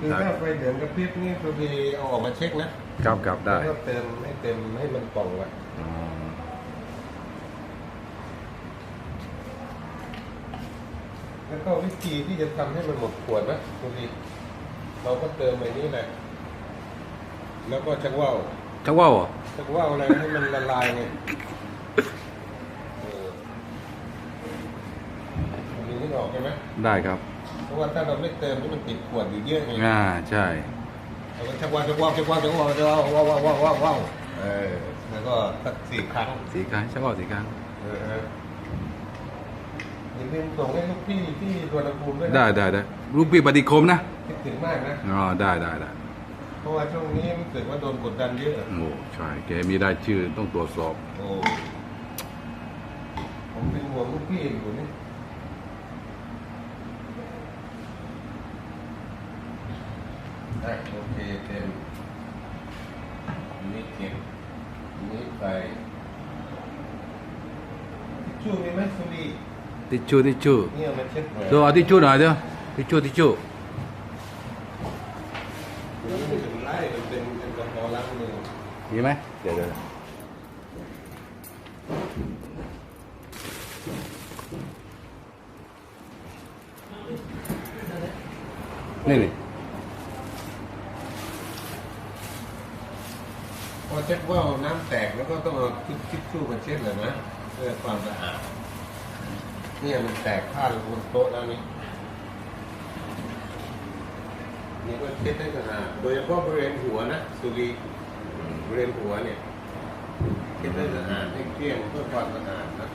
คือถ้าไฟเหลืองกระพริบนี่ตัวดีเอาออกมาเช็คนะครับครับได้แล้วก็เติมให้เต็มให้มันป่องไว้อ๋อแล้วก็วิธีที่จะทำให้มันหมดขวดนะตัวดีเราก็เติมไอ้นี้แหละแล้วก็ชักว่าวชักว่าวเหรอชักว่าวอะไรให้มันละลายไงเออตัวนี้นึกออกใช่ไหมได้ครับ เพราะว่าถ้าเราไม่เติมนี่มันติดขวดอยู่เยอะไงอ่าใช่ เราก็ชักว่าวชักว่าวชักว่าวชักว่าวชักว่าวว้าวว้าวว้าวว้าวว้าวเออแล้วก็สักสี่ครั้งสีครั้งชักว่าวสีครั้งเออฮะอย่าลืมส่งให้ลูกพี่ที่ตัวนภูมิด้วยนะได้ได้ได้ลูกพี่ปฏิคมนะคิดถึงมากนะ อ๋อได้ได้ได้เพราะว่าช่วงนี้รู้สึกว่าโดนกดดันเยอะ โอ้ใช่แกมีได้ชื่อต้องตรวจสอบ โอ้ผมเป็นห่วงลูกพี่อยู่นี่ อะโอเคเต็มอันนี้เก็บอันนี้ไปทิชชู่มีไหมสุรีทิชชู่ทิชชู่นี่เอามาเช็ดแผลเดี๋ยวเอาทิชชู่หน่อยเดี๋ยวทิชชู่ทิชชู่มันไม่ถึงไล่มันเป็นแอลกอฮอล์ล้างมือมีไหมเดี๋ยวเดี๋ยวนี่นี่ พอเช็คว่าน้ำแตกแล้วก็ต้องเอาทิชทิชชู่มาเช็ดเลยนะเพื่อความสะอาดเนี่ยมันแตกผ้าลงบนโต๊ะแล้วนี่นี่ก็เช็ดให้สะอาดโดยเฉพาะบริเวณหัวนะสุรีบริเวณหัวเนี่ยเช็ดให้สะอาดให้เกลี้ยงเพื่อความสะอาดนะ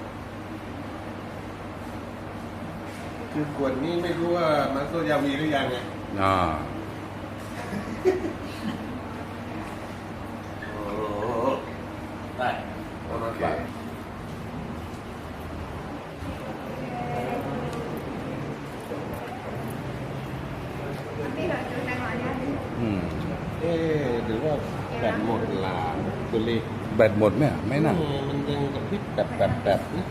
คือขวดนี้ไม่รู้ว่ามันโซยามีหรือยังไงอ่า โอ้ได้ เอามาไปอืมเอ๊ะหรือว่าแบตหมดลาคุณลีแบตหมดไหมอะไม่น่าอืมันยังกระพริบแบบแบบแบบนะ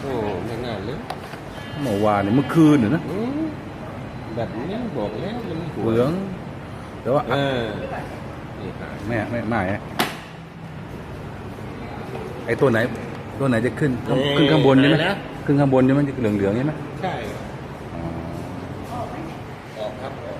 โอ้ไม่น่าเลยเมื่อวานเนี่ยเมื่อคืนเนี่ยนะอืมแบบนี้บอกแล้วมันหัวเหลืองแต่ว่าเออนี่ครับไม่ไม่ไม่ฮะ ไอ้ตัวไหน ตัวไหนจะขึ้นขึ้นข้างบนใช่ไหมนะ ขึ้นข้างบนใช่ไหมเหลืองเหลืองๆใช่ไหมใช่ ออกครับออก